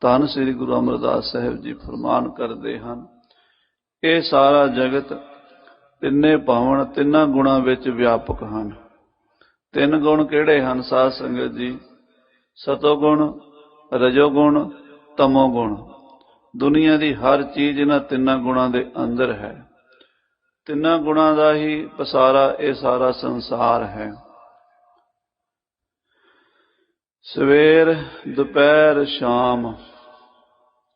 ਧੰਨ ਸ੍ਰੀ ਗੁਰੂ ਅਮਰਦਾਸ ਸਾਹਿਬ ਜੀ ਫਰਮਾਨ ਕਰਦੇ ਹਨ, ਇਹ ਸਾਰਾ ਜਗਤ ਤਿੰਨੇ ਭਾਵਨ, ਤਿੰਨਾਂ ਗੁਣਾਂ ਵਿੱਚ ਵਿਆਪਕ ਹਨ। ਤਿੰਨ ਗੁਣ ਕਿਹੜੇ ਹਨ ਸਾਧ ਸੰਗਤ ਜੀ? ਸਤੋ ਗੁਣ ਰਜੋ ਗੁਣ ਤਮੋ ਗੁਣ ਦੁਨੀਆ ਦੀ ਹਰ ਚੀਜ਼ ਇਹਨਾਂ ਤਿੰਨਾਂ ਗੁਣਾਂ ਦੇ ਅੰਦਰ ਹੈ। ਤਿੰਨਾਂ ਗੁਣਾਂ ਦਾ ਹੀ ਪਸਾਰਾ ਇਹ ਸਾਰਾ ਸੰਸਾਰ ਹੈ। ਸਵੇਰ, ਦੁਪਹਿਰ, ਸ਼ਾਮ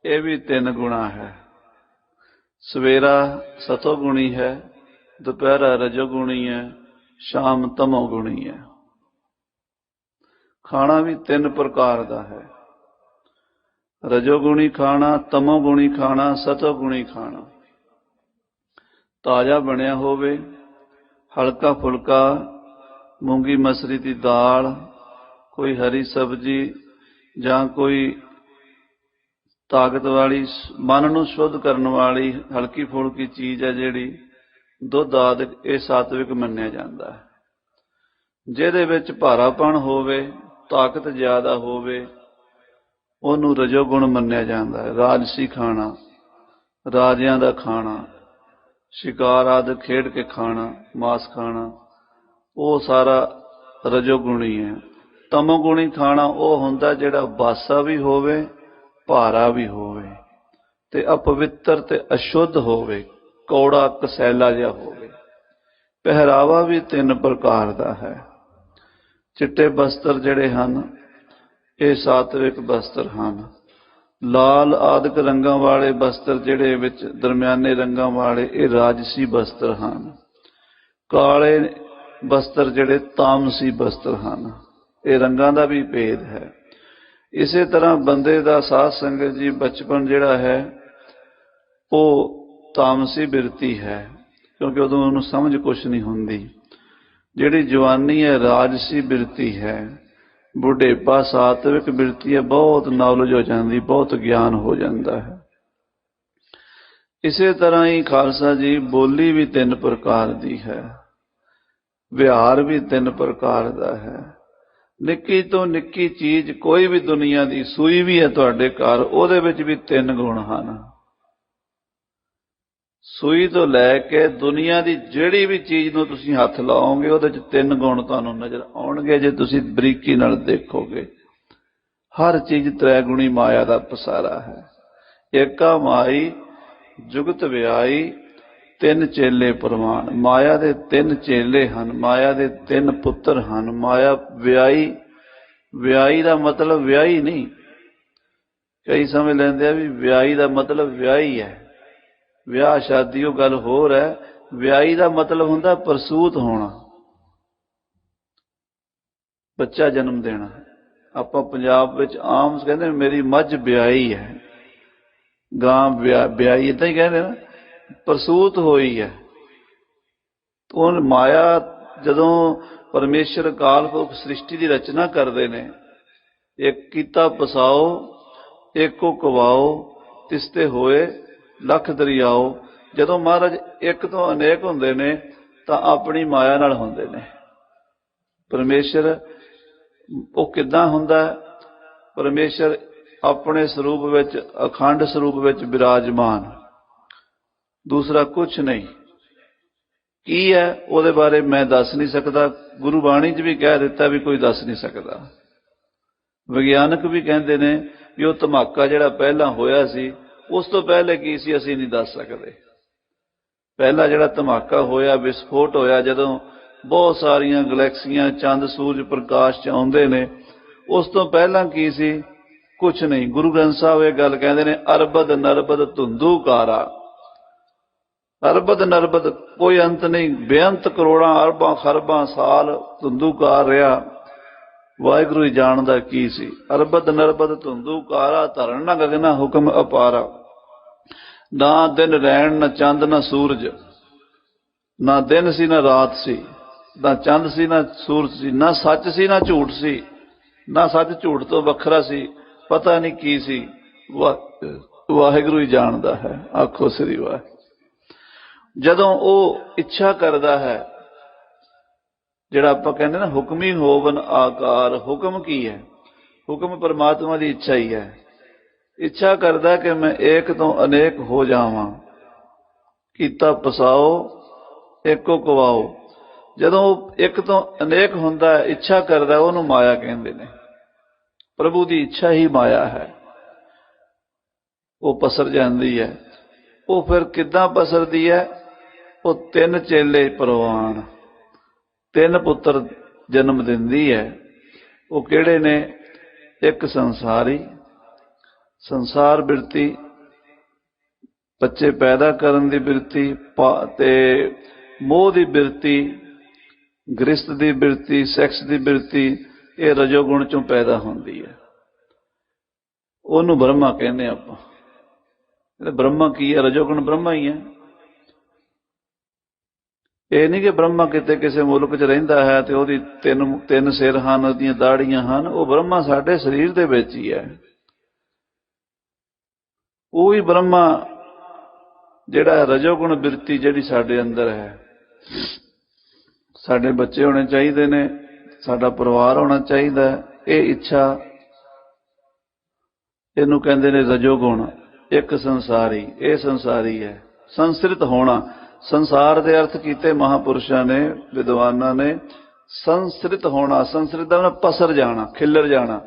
ਇਹ ਵੀ ਤਿੰਨ ਗੁਣਾ ਹੈ। ਸਵੇਰਾ ਸਤੋ ਗੁਣੀ ਹੈ, ਦੁਪਹਿਰਾ ਰਜੋ ਗੁਣੀ ਹੈ, ਸ਼ਾਮ ਤਮੋ ਗੁਣੀ ਹੈ। ਖਾਣਾ ਵੀ ਤਿੰਨ ਪ੍ਰਕਾਰ ਦਾ ਹੈ। ਰਜੋ ਗੁਣੀ ਖਾਣਾ, ਤਮੋ ਗੁਣੀ ਖਾਣਾ, ਸਤੋ ਗੁਣੀ ਖਾਣਾ। ਤਾਜ਼ਾ ਬਣਿਆ ਹੋਵੇ, ਹਲਕਾ ਫੁਲਕਾ, ਮੂੰਗੀ ਮਸਰੀ ਦੀ ਦਾਲ, ਕੋਈ ਹਰੀ ਸਬਜ਼ੀ ਜਾਂ ਕੋਈ ਤਾਕਤ ਵਾਲੀ, ਮਨ ਨੂੰ ਸ਼ੁੱਧ ਕਰਨ ਵਾਲੀ ਹਲਕੀ ਫੁਲਕੀ ਚੀਜ਼ ਹੈ ਜਿਹੜੀ ਦੁੱਧ ਆਦਿ ਇਹ ਸਾਤਵਿਕ ਮੰਨਿਆ ਜਾਂਦਾ ਹੈ। ਜਿਹਦੇ ਵਿੱਚ ਭਾਰਾਪਣ ਹੋਵੇ, ਤਾਕਤ ਜ਼ਿਆਦਾ ਹੋਵੇ, ਉਹਨੂੰ ਰਜੋ ਗੁਣ ਮੰਨਿਆ ਜਾਂਦਾ ਹੈ। ਰਾਜਸੀ ਖਾਣਾ, ਰਾਜਿਆਂ ਦਾ ਖਾਣਾ, ਸ਼ਿਕਾਰ ਆਦਿ ਖੇਡ ਕੇ ਖਾਣਾ, ਮਾਸ ਖਾਣਾ, ਉਹ ਸਾਰਾ ਰਜੋ ਗੁਣੀ ਹੈ। ਤਮੋ ਗੁਣੀ ਖਾਣਾ ਉਹ ਹੁੰਦਾ ਜਿਹੜਾ ਬਾਸਾ ਵੀ ਹੋਵੇ ਭਾਰਾ ਵੀ ਹੋਵੇ ਤੇ ਅਪਵਿੱਤਰ ਤੇ ਅਸ਼ੁੱਧ ਹੋਵੇ, ਕੌੜਾ ਕਸੈਲਾ ਜਿਹਾ ਹੋਵੇ। ਪਹਿਰਾਵਾ ਵੀ ਤਿੰਨ ਪ੍ਰਕਾਰ ਦਾ ਹੈ। ਚਿੱਟੇ ਬਸਤਰ ਜਿਹੜੇ ਹਨ, ਇਹ ਸਾਤਵਿਕ ਬਸਤਰ ਹਨ। ਲਾਲ ਆਦਿਕ ਰੰਗਾਂ ਵਾਲੇ ਬਸਤਰ ਜਿਹੜੇ ਵਿੱਚ ਦਰਮਿਆਨੇ ਰੰਗਾਂ ਵਾਲੇ ਇਹ ਰਾਜਸੀ ਬਸਤਰ ਹਨ। ਕਾਲੇ ਬਸਤਰ ਜਿਹੜੇ ਤਾਮਸੀ ਬਸਤਰ ਹਨ। ਇਹ ਰੰਗਾਂ ਦਾ ਵੀ ਭੇਦ ਹੈ। ਇਸੇ ਤਰ੍ਹਾਂ ਬੰਦੇ ਦਾ ਸਾਧ ਸੰਗਤ ਜੀ ਬਚਪਨ ਜਿਹੜਾ ਹੈ, ਉਹ ਤਾਮਸੀ ਬਿਰਤੀ ਹੈ, ਕਿਉਂਕਿ ਉਦੋਂ ਉਹਨੂੰ ਸਮਝ ਕੁਝ ਨਹੀਂ ਹੁੰਦੀ। ਜਿਹੜੀ ਜਵਾਨੀ ਹੈ, ਰਾਜਸੀ ਬਿਰਤੀ ਹੈ, ਬੁਢੇਪਾ ਸਾਤਵਿਕ ਬਿਰਤੀ ਹੈ, ਬਹੁਤ ਨੌਲੇਜ ਹੋ ਜਾਂਦੀ, ਬਹੁਤ ਗਿਆਨ ਹੋ ਜਾਂਦਾ ਹੈ। ਇਸੇ ਤਰ੍ਹਾਂ ਹੀ ਖਾਲਸਾ ਜੀ, ਬੋਲੀ ਵੀ ਤਿੰਨ ਪ੍ਰਕਾਰ ਦੀ ਹੈ, ਵਿਹਾਰ ਵੀ ਤਿੰਨ ਪ੍ਰਕਾਰ ਦਾ ਹੈ। ਨਿੱਕੀ ਤੋਂ ਨਿੱਕੀ ਚੀਜ਼ ਕੋਈ ਵੀ ਦੁਨੀਆ ਦੀ ਸੂਈ ਵੀ ਹੈ ਤੁਹਾਡੇ ਘਰ, ਉਹਦੇ ਵਿੱਚ ਵੀ ਤਿੰਨ ਗੁਣ ਹਨ। ਸੂਈ ਤੋਂ ਲੈ ਕੇ ਦੁਨੀਆ ਦੀ ਜਿਹੜੀ ਵੀ ਚੀਜ਼ ਨੂੰ ਤੁਸੀਂ ਹੱਥ ਲਾਓਗੇ, ਉਹਦੇ ਵਿੱਚ ਤਿੰਨ ਗੁਣ ਤੁਹਾਨੂੰ ਨਜ਼ਰ ਆਉਣਗੇ ਜੇ ਤੁਸੀਂ ਬਰੀਕੀ ਨਾਲ ਦੇਖੋਗੇ। ਹਰ ਚੀਜ਼ ਤ੍ਰੈ ਗੁਣੀ ਮਾਇਆ ਦਾ ਪਸਾਰਾ ਹੈ। ਏਕਾ ਮਾਈ, ਜੁਗਤ ਵਿਆਈ ਤਿੰਨ ਚੇਲੇ ਪ੍ਰਮਾਣ ਮਾਇਆ ਦੇ ਤਿੰਨ ਚੇਲੇ ਹਨ, ਮਾਇਆ ਦੇ ਤਿੰਨ ਪੁੱਤਰ ਹਨ, ਮਾਇਆ ਵਿਆਈ ਵਿਆਈ ਦਾ ਮਤਲਬ ਵਿਆਹੀ ਨਹੀਂ। ਕਈ ਸਮਝ ਲੈਂਦੇ ਆ ਵੀ ਵਿਆਹੀ ਦਾ ਮਤਲਬ ਵਿਆਹੀ ਹੈ। ਵਿਆਹ, ਸ਼ਾਦੀ, ਉਹ ਗੱਲ ਹੋਰ ਹੈ। ਵਿਆਹੀ ਦਾ ਮਤਲਬ ਹੁੰਦਾ ਪ੍ਰਸੂਤ ਹੋਣਾ। ਬੱਚਾ ਜਨਮ ਦੇਣਾ। ਆਪਾਂ ਪੰਜਾਬ ਵਿੱਚ ਆਮ ਕਹਿੰਦੇ ਮੇਰੀ ਮੱਝ ਵਿਆਹੀ ਹੈ। ਗਾਂ ਵਿਆਹੀ ਇਦਾਂ ਹੀ ਕਹਿੰਦੇ ਨਾ। ਪ੍ਰਸੂਤ ਹੋਈ ਹੈ। ਉਹ ਮਾਇਆ ਜਦੋਂ ਪਰਮੇਸ਼ਰ ਕਾਲ ਪੁਰਖ ਸ੍ਰਿਸ਼ਟੀ ਦੀ ਰਚਨਾ ਕਰਦੇ ਨੇ, ਇੱਕ ਕੀਤਾ ਪਸਾਓ, ਇੱਕੋ ਕਵਾਓ ਤਿਸਤੇ ਹੋਏ, ਲੱਖ ਦਰਿਆਓ, ਜਦੋਂ ਮਹਾਰਾਜ ਇੱਕ ਤੋਂ ਅਨੇਕ ਹੁੰਦੇ ਨੇ, ਤਾਂ ਆਪਣੀ ਮਾਇਆ ਨਾਲ ਹੁੰਦੇ ਨੇ। ਪਰਮੇਸ਼ਰ ਉਹ ਕਿਦਾਂ ਹੁੰਦਾ? ਪਰਮੇਸ਼ਰ ਆਪਣੇ ਸਰੂਪ ਵਿੱਚ, ਅਖੰਡ ਸਰੂਪ ਵਿੱਚ ਵਿਰਾਜਮਾਨ ਦੂਸਰਾ ਕੁਝ ਨਹੀਂ। ਕੀ ਹੈ? ਉਹਦੇ ਬਾਰੇ ਮੈਂ ਦੱਸ ਨਹੀਂ ਸਕਦਾ। ਗੁਰੂ ਬਾਣੀ 'ਚ ਵੀ ਕਹਿ ਦਿੱਤਾ ਵੀ ਕੋਈ ਦੱਸ ਨਹੀਂ ਸਕਦਾ। ਵਿਗਿਆਨਕ ਵੀ ਕਹਿੰਦੇ ਨੇ ਵੀ ਉਹ ਧਮਾਕਾ ਜਿਹੜਾ ਪਹਿਲਾਂ ਹੋਇਆ ਸੀ, ਉਸ ਤੋਂ ਪਹਿਲੇ ਕੀ ਸੀ ਅਸੀਂ ਨਹੀਂ ਦੱਸ ਸਕਦੇ। ਪਹਿਲਾ ਜਿਹੜਾ ਧਮਾਕਾ ਹੋਇਆ, ਵਿਸਫੋਟ ਹੋਇਆ, ਜਦੋਂ ਬਹੁਤ ਸਾਰੀਆਂ ਗੈਲੈਕਸੀਆਂ, ਚੰਦ, ਸੂਰਜ, ਪ੍ਰਕਾਸ਼ ਚ ਆਉਂਦੇ ਨੇ, ਉਸ ਤੋਂ ਪਹਿਲਾਂ ਕੀ ਸੀ? ਕੁਝ ਨਹੀਂ। ਗੁਰੂ ਗ੍ਰੰਥ ਸਾਹਿਬ ਇਹ ਗੱਲ ਕਹਿੰਦੇ ਨੇ, ਅਰਬਦ ਨਰਬਦ ਧੁੰਦੂਕਾਰਾ ਕਾਰਾ ਅਰਬਦ ਨਰਬਦ, ਕੋਈ ਅੰਤ ਨਹੀਂ। ਬੇਅੰਤ ਕਰੋੜਾਂ, ਅਰਬਾਂ, ਖਰਬਾਂ ਸਾਲ ਧੁੰਦੂਕਾਰ ਰਿਹਾ। ਵਾਹਿਗੁਰੂ ਹੀ ਜਾਣਦਾ ਕੀ ਸੀ। ਅਰਬਦ ਨਰਬਦ ਧੁੰਦੂਕਾਰਾ ਧਰਨ ਨਾ ਗਗਨਾ, ਹੁਕਮ ਅਪਾਰਾ। ਨਾ ਦਿਨ ਰਹਿਣ ਨਾ ਚੰਦ, ਨਾ ਸੂਰਜ। ਨਾ ਦਿਨ ਸੀ, ਨਾ ਰਾਤ ਸੀ। ਨਾ ਚੰਦ ਸੀ, ਨਾ ਸੂਰਜ ਸੀ। ਨਾ ਸੱਚ ਸੀ, ਨਾ ਝੂਠ ਸੀ। ਨਾ ਸੱਚ ਝੂਠ ਤੋਂ ਵੱਖਰਾ ਸੀ। ਪਤਾ ਨਹੀਂ ਕੀ ਸੀ। ਵਾਹਿਗੁਰੂ ਹੀ ਜਾਣਦਾ ਹੈ। ਆਖੋ ਸ੍ਰੀ ਵਾਹਿ ਜਦੋਂ ਉਹ ਇੱਛਾ ਕਰਦਾ ਹੈ, ਜਿਹੜਾ ਆਪਾਂ ਕਹਿੰਦੇ ਨਾ, ਹੁਕਮੀ ਹੋਵਨ ਆਕਾਰ, ਹੁਕਮ ਕੀ ਹੈ? ਹੁਕਮ ਪਰਮਾਤਮਾ ਦੀ ਇੱਛਾ ਹੀ ਹੈ। ਇੱਛਾ ਕਰਦਾ ਕਿ ਮੈਂ ਏਕ ਤੋਂ ਅਨੇਕ ਹੋ ਜਾਵਾਂ। ਕੀਤਾ ਪਸਾਓ ਇੱਕੋ ਕਵਾਓ। ਜਦੋਂ ਉਹ ਇੱਕ ਤੋਂ ਅਨੇਕ ਹੁੰਦਾ ਇੱਛਾ ਕਰਦਾ, ਉਹਨੂੰ ਮਾਇਆ ਕਹਿੰਦੇ ਨੇ। ਪ੍ਰਭੂ ਦੀ ਇੱਛਾ ਹੀ ਮਾਇਆ ਹੈ। ਉਹ ਪਸਰ ਜਾਂਦੀ ਹੈ। ਉਹ ਫਿਰ ਕਿੱਦਾਂ ਪਸਰਦੀ ਹੈ? ਉਹ ਤਿੰਨ ਚੇਲੇ ਪਰਵਾਨ, ਤਿੰਨ ਪੁੱਤਰ ਜਨਮ ਦਿੰਦੀ ਹੈ। ਉਹ ਕਿਹੜੇ ਨੇ? ਇੱਕ ਸੰਸਾਰੀ, ਸੰਸਾਰ ਬਿਰਤੀ, ਬੱਚੇ ਪੈਦਾ ਕਰਨ ਦੀ ਬਿਰਤੀ, ਪਾ- ਤੇ ਮੋਹ ਦੀ ਬਿਰਤੀ ਗ੍ਰਸਤ ਦੀ ਬਿਰਤੀ, ਸੈਕਸ ਦੀ ਬਿਰਤੀ, ਇਹ ਰਜੋਗੁਣ ਚੋਂ ਪੈਦਾ ਹੁੰਦੀ ਹੈ। ਉਹਨੂੰ ਬ੍ਰਹਮਾ ਕਹਿੰਦੇ ਆਪਾਂ। ਇਹ ਬ੍ਰਹਮਾ ਕੀ ਹੈ? ਰਜੋਗੁਣ ਬ੍ਰਹਮਾ ਹੀ ਹੈ। ਇਹ ਨਹੀਂ ਕਿ ਬ੍ਰਹਮਾ ਕਿਤੇ ਕਿਸੇ ਮੁਲਕ 'ਚ ਰਹਿੰਦਾ ਹੈ ਤੇ ਉਹਦੀ ਤਿੰਨ ਤਿੰਨ ਸਿਰ ਹਨ, ਉਹਦੀਆਂ ਦਾੜੀਆਂ ਹਨ, ਉਹ ਬ੍ਰਹਮਾ ਸਾਡੇ ਸਰੀਰ ਦੇ ਵਿੱਚ ਹੀ ਹੈ। ਉਹ ਹੀ ਬ੍ਰਹਮਾ ਜਿਹੜਾ ਰਜੋਗੁਣ ਬਿਰਤੀ ਜਿਹੜੀ ਸਾਡੇ ਅੰਦਰ ਹੈ। ਸਾਡੇ ਬੱਚੇ ਹੋਣੇ ਚਾਹੀਦੇ ਨੇ, ਸਾਡਾ ਪਰਿਵਾਰ ਹੋਣਾ ਚਾਹੀਦਾ ਇਹ ਇੱਛਾ ਇਹਨੂੰ ਕਹਿੰਦੇ ਨੇ ਰਜੋਗੁਣ, ਇੱਕ ਸੰਸਾਰੀ, ਇਹ ਸੰਸਾਰੀ ਹੈ। ਸੰਸ੍ਰਿਤ ਹੋਣਾ ਸੰਸਾਰ ਦੇ ਅਰਥ ਕੀਤੇ ਮਹਾਪੁਰਸ਼ਾਂ ਨੇ, ਵਿਦਵਾਨਾਂ ਨੇ, ਸੰਸ੍ਰਿਤ ਹੋਣਾ, ਸੰਸ੍ਰਿਤ ਦਾ ਮਤਲਬ ਪਸਰ ਜਾਣਾ, ਖਿੱਲਰ ਜਾਣਾ।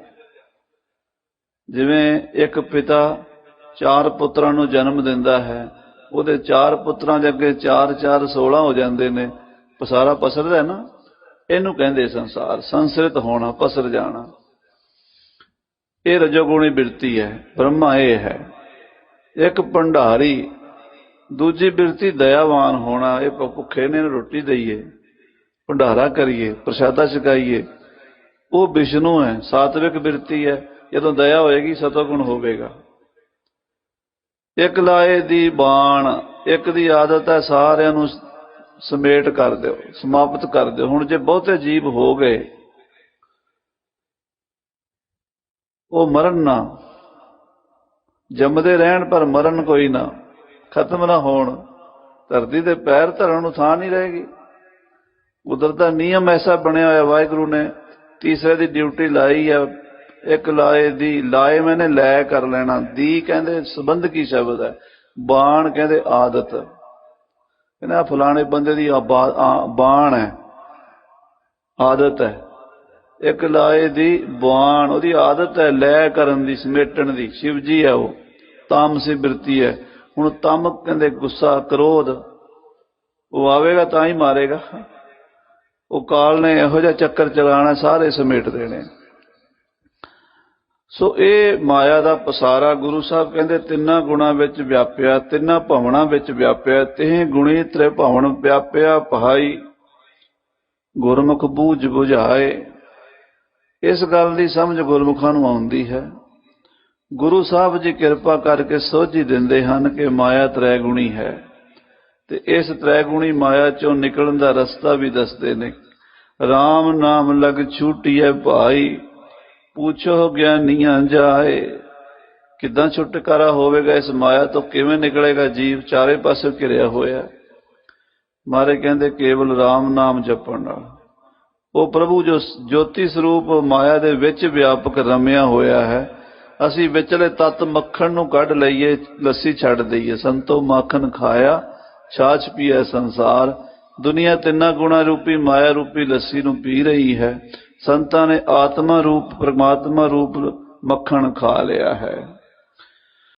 ਜਿਵੇਂ ਇੱਕ ਪਿਤਾ ਚਾਰ ਪੁੱਤਰਾਂ ਨੂੰ ਜਨਮ ਦਿੰਦਾ ਹੈ, ਉਹਦੇ ਚਾਰ ਪੁੱਤਰਾਂ ਦੇ ਅੱਗੇ 4 4 16 ਹੋ ਜਾਂਦੇ ਨੇ, ਪਸਾਰਾ ਪਸਰਦਾ ਹੈ ਨਾ? ਇਹਨੂੰ ਕਹਿੰਦੇ ਸੰਸਾਰ, ਸੰਸ੍ਰਿਤ ਹੋਣਾ, ਪਸਰ ਜਾਣਾ। ਇਹ ਰਜੋਗੁਣੀ ਬਿਰਤੀ ਹੈ, ਬ੍ਰਹਮਾ ਇਹ ਹੈ। ਇੱਕ ਭੰਡਾਰੀ ਦੂਜੀ ਬਿਰਤੀ ਦਇਆਵਾਨ ਹੋਣਾ, ਇਹ ਭੁੱਖੇ ਨੇ ਰੋਟੀ ਦਈਏ, ਭੰਡਾਰਾ ਕਰੀਏ, ਪ੍ਰਸ਼ਾਦਾ ਛਕਾਈਏ, ਉਹ ਵਿਸ਼ਨੂੰ ਹੈ, ਸਾਤਵਿਕ ਬਿਰਤੀ ਹੈ, ਜਦੋਂ ਦਇਆ ਹੋਏਗੀ ਸਤੋਗੁਣ ਹੋਵੇਗਾ। ਇੱਕ ਲਾਏ ਦੀ ਬਾਣ, ਇੱਕ ਦੀ ਆਦਤ ਹੈ ਸਾਰਿਆਂ ਨੂੰ ਸਮੇਟ ਕਰ ਦਿਓ, ਸਮਾਪਤ ਕਰ ਦਿਓ। ਹੁਣ ਜੇ ਬਹੁਤੇ ਜੀਵ ਹੋ ਗਏ, ਉਹ ਮਰਨ ਨਾ, ਜੰਮਦੇ ਰਹਿਣ ਪਰ ਮਰਨ ਕੋਈ ਨਾ। ਖਤਮ ਨਾ ਹੋਣ। ਧਰਤੀ ਦੇ ਪੈਰ ਧਰਨ ਨੂੰ ਥਾਂ ਨਹੀਂ ਰਹੇਗੀ। ਉਧਰ ਦਾ ਨਿਯਮ ਐਸਾ ਬਣਿਆ ਹੋਇਆ ਵਾਹਿਗੁਰੂ ਨੇ, ਤੀਸਰੇ ਦੀ ਡਿਊਟੀ ਲਾਈ ਹੈ ਇੱਕ ਲਾਏ ਦੀ ਲਾਏ ਮੈਨੇ ਲੈ ਕਰ ਲੈਣਾ। ਦੀ ਕਹਿੰਦੇ ਸੰਬੰਧ ਕੀ ਸ਼ਬਦ ਹੈ? ਬਾਣ ਕਹਿੰਦੇ ਆਦਤ। ਕਹਿੰਦਾ ਫਲਾਣੇ ਬੰਦੇ ਦੀ ਆ ਬਾ- ਬਾਣ ਹੈ। ਆਦਤ ਹੈ। ਇੱਕ ਲਾਏ ਦੀ ਬਾਣ, ਉਹਦੀ ਆਦਤ ਹੈ ਲੈ ਕਰਨ ਦੀ, ਸਮੇਟਣ ਦੀ। ਸ਼ਿਵ ਜੀ ਹੈ ਉਹ। ਤਾਮਸੀ ਬਿਰਤੀ ਹੈ। ਹੁਣ ਤਮ ਕਹਿੰਦੇ ਗੁੱਸਾ ਕ੍ਰੋਧ, ਉਹ ਆਵੇਗਾ ਤਾਂ ਹੀ ਮਾਰੇਗਾ। ਉਹ ਕਾਲ ਨੇ ਇਹੋ ਜਿਹਾ ਚੱਕਰ ਚਲਾਣਾ, ਸਾਰੇ ਸਮੇਟ ਦੇਣੇ। ਸੋ ਇਹ ਮਾਇਆ ਦਾ ਪਸਾਰਾ ਗੁਰੂ ਸਾਹਿਬ ਕਹਿੰਦੇ ਤਿੰਨਾਂ ਗੁਣਾ ਵਿੱਚ ਵਿਆਪਿਆ, ਤਿੰਨਾਂ ਭਵਨਾਂ ਵਿੱਚ ਵਿਆਪਿਆ ਤਿਹ ਗੁਣੀ ਤ੍ਰੇ ਭਵਨ ਵਿਆਪਿਆ ਪਹਾਈ ਗੁਰਮੁਖ ਬੂਝ ਬੁਝਾਏ। ਇਸ ਗੱਲ ਦੀ ਸਮਝ ਗੁਰਮੁਖਾਂ ਨੂੰ ਆਉਂਦੀ ਹੈ। ਗੁਰੂ ਸਾਹਿਬ ਜੀ ਕਿਰਪਾ ਕਰਕੇ ਸੋਝੀ ਦਿੰਦੇ ਹਨ ਕਿ ਮਾਇਆ ਤ੍ਰੈ ਗੁਣੀ ਹੈ ਤੇ ਇਸ ਤ੍ਰੈ ਗੁਣੀ ਮਾਇਆ ਚੋਂ ਨਿਕਲਣ ਦਾ ਰਸਤਾ ਵੀ ਦੱਸਦੇ ਨੇ। RAM ਨਾਮ ਲਗ ਛੂਟੀਐ ਭਾਈ, ਪੁੱਛੋ ਗਿਆਨੀਆਂ ਜਾਏ। ਕਿਦਾਂ ਛੁਟਕਾਰਾ ਹੋਵੇਗਾ ਇਸ ਮਾਇਆ ਤੋਂ? ਕਿਵੇਂ ਨਿਕਲੇਗਾ? ਜੀਵ ਚਾਰੇ ਪਾਸੇ ਘਿਰਿਆ ਹੋਇਆ। ਮਾਰੇ ਕਹਿੰਦੇ, ਕੇਵਲ RAM ਨਾਮ ਜਪਣ ਨਾਲ। ਉਹ ਪ੍ਰਭੂ ਜੋ ਜੋਤੀ ਸਰੂਪ ਮਾਇਆ ਦੇ ਵਿੱਚ ਵਿਆਪਕ ਰਮਿਆ ਹੋਇਆ ਹੈ। ਅਸੀਂ ਵਿਚਲੇ ਤਤ ਮੱਖਣ ਨੂੰ ਕੱਢ ਲਈਏ, ਲੱਸੀ ਛੱਡ ਦਈਏ। ਸੰਤੋ ਮੱਖਣ ਖਾਇਆ, ਛਾਛ ਪੀਐ ਸੰਸਾਰ। ਦੁਨੀਆ ਤਿੰਨਾਂ ਗੁਣਾ ਰੂਪੀ ਮਾਇਆ ਰੂਪੀ ਲੱਸੀ ਨੂੰ ਪੀ ਰਹੀ ਹੈ। ਸੰਤਾਂ ਨੇ ਆਤਮਾ ਰੂਪ, ਪ੍ਰਮਾਤਮਾ ਰੂਪ ਮੱਖਣ ਖਾ ਲਿਆ ਹੈ।